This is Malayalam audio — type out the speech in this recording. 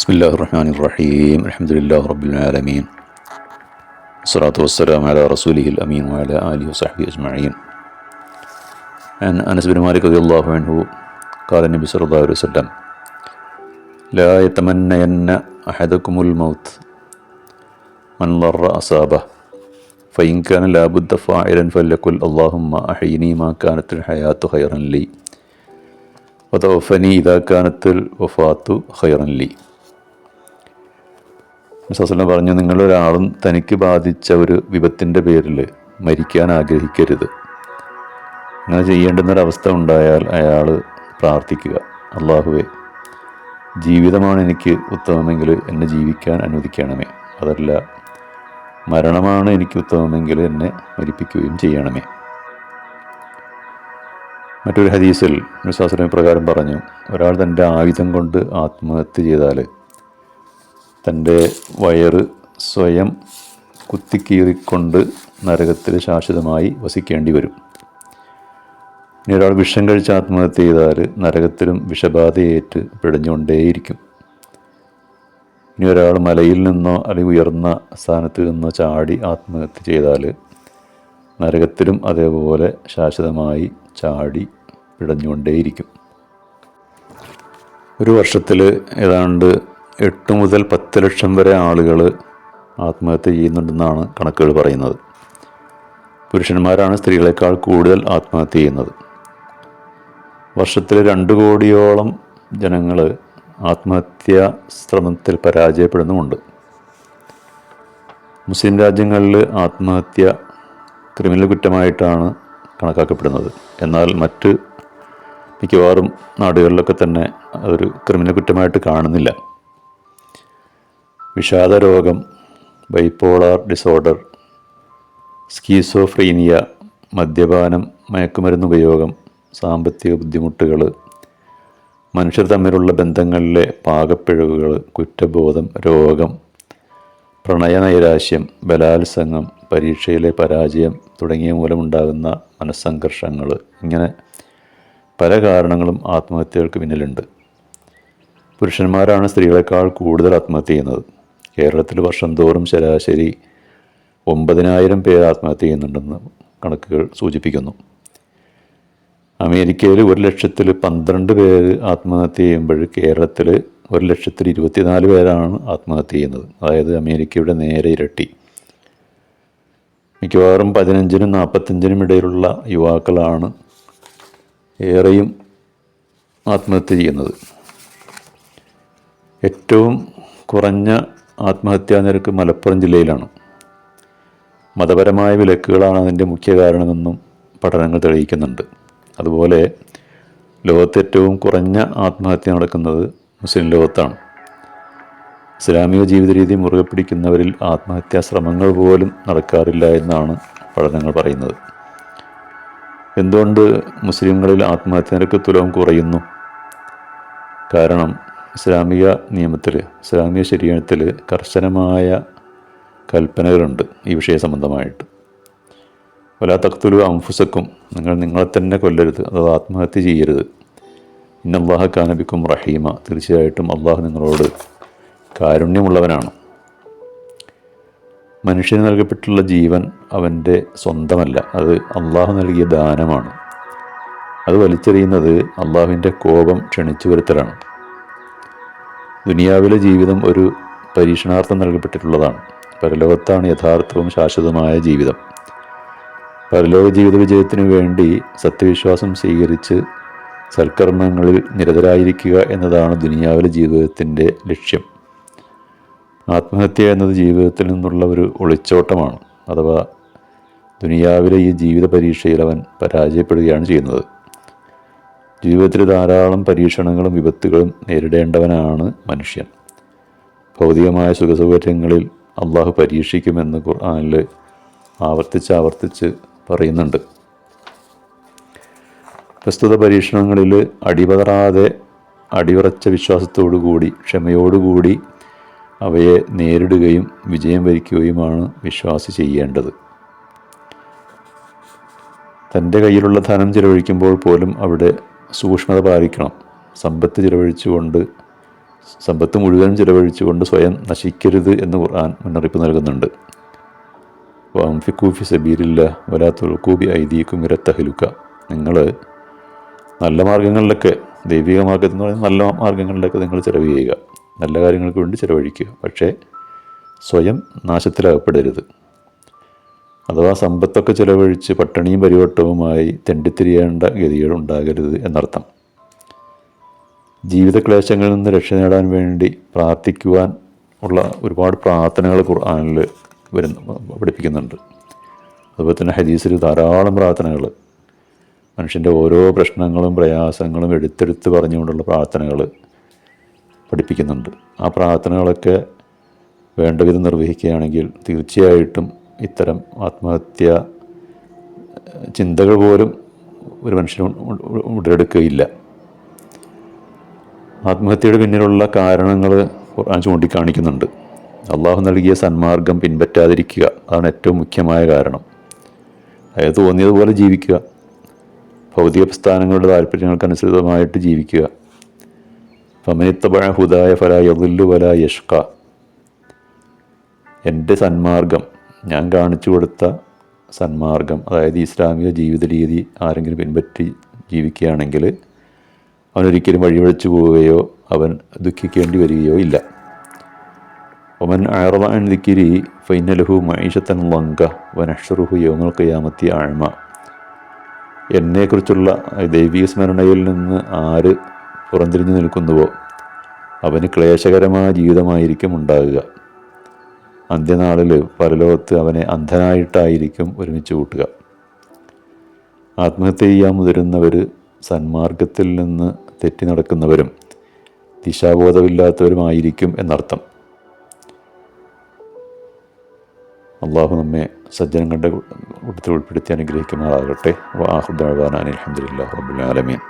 بسم الله الرحمن الرحيم الحمد لله رب العالمين الصلاة والسلام على رسوله الأمين وعلى آله وصحبه أجمعين عن أنس بن مالك رضي الله عنه قال النبي صلى الله عليه وسلم لا يتمنين أحدكم الموت من ضر أصابه فإن كان لابد فاعلا فليقل اللهم أحيني ما كانت الحياة خيرا لي وتوفني إذا كانت الوفاة خيرا لي മിസ്സലം പറഞ്ഞു നിങ്ങളൊരാളും തനിക്ക് ബാധിച്ച ഒരു വിപത്തിന്റെ പേരിൽ മരിക്കാൻ ആഗ്രഹിക്കരുത്. അങ്ങനെ ചെയ്യേണ്ടുന്നൊരവസ്ഥ ഉണ്ടായാൽ അയാൾ പ്രാർത്ഥിക്കുക. അള്ളാഹുവെ ജീവിതമാണ് എനിക്ക് ഉത്തമമെങ്കിൽ എന്നെ ജീവിക്കാൻ അനുവദിക്കണമേ. അതല്ല മരണമാണ് എനിക്ക് ഉത്തമമെങ്കിൽ എന്നെ മരിപ്പിക്കുകയും ചെയ്യണമേ. മറ്റൊരു ഹദീസിൽ വിശ്വാസന പ്രകാരം പറഞ്ഞു ഒരാൾ തന്റെ ആയുധം കൊണ്ട് ആത്മഹത്യ ചെയ്താൽ തന്റെ വയറ് സ്വയം കുത്തിക്കീറിക്കൊണ്ട് നരകത്തിൽ ശാശ്വതമായി വസിക്കേണ്ടി വരും. ഇനി ഒരാൾ വിഷം കഴിച്ച് ആത്മഹത്യ ചെയ്താൽ നരകത്തിലും വിഷബാധയേറ്റ് പിടഞ്ഞുകൊണ്ടേയിരിക്കും. ഇനി ഒരാൾ മലയിൽ നിന്നോ അല്ലെങ്കിൽ ഉയർന്ന സ്ഥാനത്ത് നിന്നോ ചാടി ആത്മഹത്യ ചെയ്താൽ നരകത്തിലും അതേപോലെ ശാശ്വതമായി ചാടി പിടഞ്ഞുകൊണ്ടേയിരിക്കും. ഒരു വർഷത്തിൽ ഏതാണ്ട് എട്ട് മുതൽ പത്ത് ലക്ഷം വരെ ആളുകൾ ആത്മഹത്യ ചെയ്യുന്നുണ്ടെന്നാണ് കണക്കുകൾ പറയുന്നത്. പുരുഷന്മാരാണ് സ്ത്രീകളെക്കാൾ കൂടുതൽ ആത്മഹത്യ ചെയ്യുന്നത്. വർഷത്തിൽ രണ്ട് കോടിയോളം ജനങ്ങൾ ആത്മഹത്യാ ശ്രമത്തിൽ പരാജയപ്പെടുന്നുമുണ്ട്. മുസ്ലിം രാജ്യങ്ങളിൽ ആത്മഹത്യ ക്രിമിനൽ കുറ്റമായിട്ടാണ് കണക്കാക്കപ്പെടുന്നത്. എന്നാൽ മറ്റ് മിക്കവാറും നാടുകളിലൊക്കെ തന്നെ ഒരു ക്രിമിനൽ കുറ്റമായിട്ട് കാണുന്നില്ല. വിഷാദ ബൈപോളാർ ഡിസോർഡർ സ്കീസോഫ്രീനിയ മദ്യപാനം മയക്കുമരുന്ന് ഉപയോഗം സാമ്പത്തിക ബുദ്ധിമുട്ടുകൾ മനുഷ്യർ തമ്മിലുള്ള ബന്ധങ്ങളിലെ പാകപ്പിഴവുകൾ കുറ്റബോധം രോഗം പ്രണയനൈരാശ്യം ബലാത്സംഗം പരീക്ഷയിലെ പരാജയം തുടങ്ങിയ മൂലമുണ്ടാകുന്ന മനസ്സംഘർഷങ്ങൾ ഇങ്ങനെ പല കാരണങ്ങളും ആത്മഹത്യകൾക്ക് പിന്നിലുണ്ട്. പുരുഷന്മാരാണ് സ്ത്രീകളെക്കാൾ കൂടുതൽ ആത്മഹത്യ ചെയ്യുന്നത്. കേരളത്തിൽ വർഷം തോറും ശരാശരി ഒമ്പതിനായിരം പേർ ആത്മഹത്യ ചെയ്യുന്നുണ്ടെന്ന് കണക്കുകൾ സൂചിപ്പിക്കുന്നു. അമേരിക്കയിൽ ഒരു ലക്ഷത്തിൽ പന്ത്രണ്ട് പേര് ആത്മഹത്യ ചെയ്യുമ്പോൾ കേരളത്തിൽ ഒരു ലക്ഷത്തിൽ ഇരുപത്തിനാല് പേരാണ് ആത്മഹത്യ ചെയ്യുന്നത്. അതായത് അമേരിക്കയുടെ നേരെ ഇരട്ടി. മിക്കവാറും പതിനഞ്ചിനും നാൽപ്പത്തഞ്ചിനും ഇടയിലുള്ള യുവാക്കളാണ് ഏറെയും ആത്മഹത്യ ചെയ്യുന്നത്. ഏറ്റവും കുറഞ്ഞ ആത്മഹത്യാ നിരക്ക് മലപ്പുറം ജില്ലയിലാണ്. മതപരമായ വിലക്കുകളാണ് അതിന്റെ മുഖ്യ കാരണമെന്നും പഠനങ്ങൾ തെളിയിക്കുന്നുണ്ട്. അതുപോലെ ലോകത്ത് ഏറ്റവും കുറഞ്ഞ ആത്മഹത്യ നടക്കുന്നത് മുസ്ലിം ലോകത്താണ്. ഇസ്ലാമിക ജീവിത രീതി മുറുകെ പിടിക്കുന്നവരിൽ ആത്മഹത്യാ ശ്രമങ്ങൾ പോലും നടക്കാറില്ല എന്നാണ് പഠനങ്ങൾ പറയുന്നത്. എന്തുകൊണ്ട് മുസ്ലിങ്ങളിൽ ആത്മഹത്യ നിരക്ക് തുലവും കുറയുന്നു? കാരണം ഇസ്ലാമിക നിയമത്തിൽ ഇസ്ലാമിക ശരീരത്തിൽ കർശനമായ കൽപ്പനകളുണ്ട് ഈ വിഷയ സംബന്ധമായിട്ട്. വലാ തഖ്തുലു അംഫുസക്കും നിങ്ങൾ നിങ്ങളെ തന്നെ കൊല്ലരുത് അഥവാ ആത്മഹത്യ ചെയ്യരുത്. ഇന്ന അള്ളാഹ കാനബിക്കും റഹീമ തീർച്ചയായിട്ടും അള്ളാഹു നിങ്ങളോട് കാരുണ്യമുള്ളവനാണ്. മനുഷ്യന് നൽകപ്പെട്ടുള്ള ജീവൻ അവന്റെ സ്വന്തമല്ല അത് അള്ളാഹു നൽകിയ ദാനമാണ്. അത് വലിച്ചെറിയുന്നത് അള്ളാഹുവിന്റെ കോപം ക്ഷണിച്ചു വരുത്തലാണ്. ദുനിയാവിലെ ജീവിതം ഒരു പരീക്ഷണാർത്ഥം നൽകപ്പെട്ടിട്ടുള്ളതാണ്. പരലോകത്താണ് യഥാർത്ഥവും ശാശ്വതമായ ജീവിതം. പരലോക ജീവിത വിജയത്തിനു വേണ്ടി സത്യവിശ്വാസം സ്വീകരിച്ച് സൽക്കർമ്മങ്ങളിൽ നിരതരായിരിക്കുക എന്നതാണ് ദുനിയാവിലെ ജീവിതത്തിന്റെ ലക്ഷ്യം. ആത്മഹത്യ എന്നത് ജീവിതത്തിൽ നിന്നുള്ള ഒരു ഒളിച്ചോട്ടമാണ്. അഥവാ ദുനിയാവിലെ ഈ ജീവിത പരീക്ഷയിൽ അവൻ പരാജയപ്പെടുകയാണ് ചെയ്യുന്നത്. ജീവിതത്തിൽ ധാരാളം പരീക്ഷണങ്ങളും വിപത്തുകളും നേരിടേണ്ടവനാണ് മനുഷ്യൻ. ഭൗതികമായ സുഖസൗകര്യങ്ങളിൽ അള്ളാഹു പരീക്ഷിക്കുമെന്ന് ഖുർആാനിൽ ആവർത്തിച്ച് ആവർത്തിച്ച് പറയുന്നുണ്ട്. പ്രസ്തുത പരീക്ഷണങ്ങളിൽ അടിപതറാതെ അടിയുറച്ച വിശ്വാസത്തോടുകൂടി ക്ഷമയോടുകൂടി അവയെ നേരിടുകയും വിജയം വരിക്കുകയുമാണ് വിശ്വാസി ചെയ്യേണ്ടത്. തന്റെ കയ്യിലുള്ള ധനം ചിലവഴിക്കുമ്പോൾ പോലും അവിടെ സൂക്ഷ്മത പാലിക്കണം. സമ്പത്ത് ചിലവഴിച്ചുകൊണ്ട് സമ്പത്ത് മുഴുവൻ ചിലവഴിച്ചുകൊണ്ട് സ്വയം നശിക്കരുത് എന്ന് ഖുർആൻ മുന്നറിയിപ്പ് നൽകുന്നുണ്ട്. വാംഫിക്കൂഫി സബീരില്ല വലാത്തുൽക്കൂബി ഐദീക്കും ഇരത്തഹലുക്ക. നിങ്ങൾ നല്ല മാർഗങ്ങളിലൊക്കെ ദൈവിക മാർഗത്തിൽ എന്ന് പറയുന്ന നല്ല മാർഗങ്ങളിലൊക്കെ നിങ്ങൾ ചിലവ് ചെയ്യുക. നല്ല കാര്യങ്ങൾക്ക് വേണ്ടി ചിലവഴിക്കുക. പക്ഷേ സ്വയം നാശത്തിലകപ്പെടരുത്. അഥവാ സമ്പത്തൊക്കെ ചിലവഴിച്ച് പട്ടിണിയും പരിവട്ടവുമായി തെണ്ടിത്തിരിയേണ്ട ഗതികൾ ഉണ്ടാകരുത് എന്നർത്ഥം. ജീവിതക്ലേശങ്ങളിൽ നിന്ന് രക്ഷ നേടാൻ വേണ്ടി പ്രാർത്ഥിക്കുവാൻ ഉള്ള ഒരുപാട് പ്രാർത്ഥനകൾ ഖുർആാനിൽ വരുന്ന പഠിപ്പിക്കുന്നുണ്ട്. അതുപോലെ തന്നെ ഹദീസിൽ ധാരാളം പ്രാർത്ഥനകൾ. മനുഷ്യന്റെ ഓരോ പ്രശ്നങ്ങളും പ്രയാസങ്ങളും എടുത്തെടുത്ത് പറഞ്ഞുകൊണ്ടുള്ള പ്രാർത്ഥനകൾ പഠിപ്പിക്കുന്നുണ്ട്. ആ പ്രാർത്ഥനകളൊക്കെ വേണ്ട വിധം നിർവഹിക്കുകയാണെങ്കിൽ തീർച്ചയായിട്ടും ഇത്തരം ആത്മഹത്യ ചിന്തകൾ പോലും ഒരു മനുഷ്യന് ഉടലെടുക്കുകയില്ല. ആത്മഹത്യയുടെ പിന്നിലുള്ള കാരണങ്ങൾ ഖുർആൻ ചൂണ്ടിക്കാണിക്കുന്നുണ്ട്. അള്ളാഹു നൽകിയ സന്മാർഗം പിൻപറ്റാതിരിക്കുക അതാണ് ഏറ്റവും മുഖ്യമായ കാരണം. അതായത് തോന്നിയതുപോലെ ജീവിക്കുക. ഭൗതിക പ്രസ്ഥാനങ്ങളുടെ താല്പര്യങ്ങൾക്കനുസൃതമായിട്ട് ജീവിക്കുക. ഫമനിത്തപഴ ഹുദായ ഫല യദുല്ലു വല യഷ്ക എന്റെ സന്മാർഗം ഞാൻ കാണിച്ചു കൊടുത്ത സന്മാർഗം അതായത് ഇസ്ലാമിക ജീവിത രീതി ആരെങ്കിലും പിൻപറ്റി ജീവിക്കുകയാണെങ്കിൽ അവനൊരിക്കലും വഴിവഴിച്ചു പോവുകയോ അവൻ ദുഃഖിക്കേണ്ടി വരികയോ ഇല്ല. ഒമൻ അയർവാൻ ദിക്കിരി ഫൈനലഹു മൈഷത്തൻ ലങ്ക വനഷറുഹു യോങ്ങൾക്ക് കയാമത്തി ആഴ്മ എന്നെക്കുറിച്ചുള്ള ദൈവിക സ്മരണയിൽ നിന്ന് ആര് പുറംതിരിഞ്ഞു നിൽക്കുന്നുവോ? അവന് ക്ലേശകരമായ ജീവിതമായിരിക്കും ഉണ്ടാകുക. അന്ത്യനാളിൽ പരലോകത്ത് അവനെ അന്ധനായിട്ടായിരിക്കും ഒരുമിച്ച് കൂട്ടുക. ആത്മഹത്യ ചെയ്യാൻ മുതിരുന്നവർ സന്മാർഗത്തിൽ നിന്ന് തെറ്റി നടക്കുന്നവരും ദിശാബോധമില്ലാത്തവരുമായിരിക്കും എന്നർത്ഥം. അള്ളാഹു നമ്മെ സജ്ജനങ്ങളുടെ കൂട്ടത്തിൽ ഉൾപ്പെടുത്തി അനുഗ്രഹിക്കുമാറാകട്ടെ. വാഹുദ്ദാൻ അലഹമുല്ലാ റബുലാലമീൻ